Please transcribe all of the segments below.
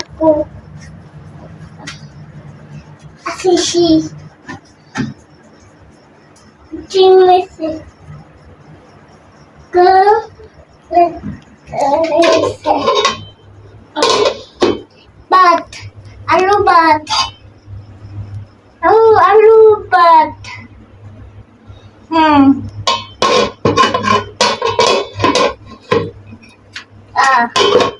Ako. A fishy. Jimmy. Girl. Bat. Alubat. Oh, alubat. Hmm. Ah.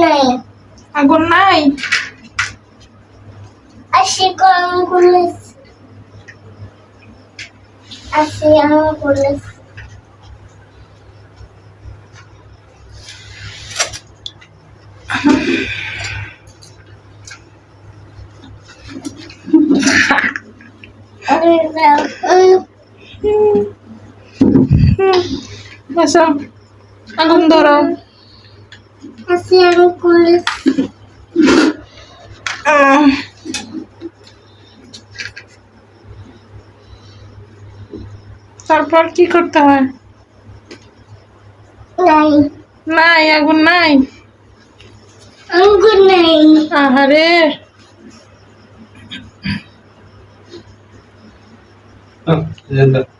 Nai. আগুন নাই Asyik aku kulis. Asyik aku kulis. আচ্ছা আগুন ধরো তারপর কি করতে হয় Nai. নাই আগুন নাই Aku nai. আহারে দাও।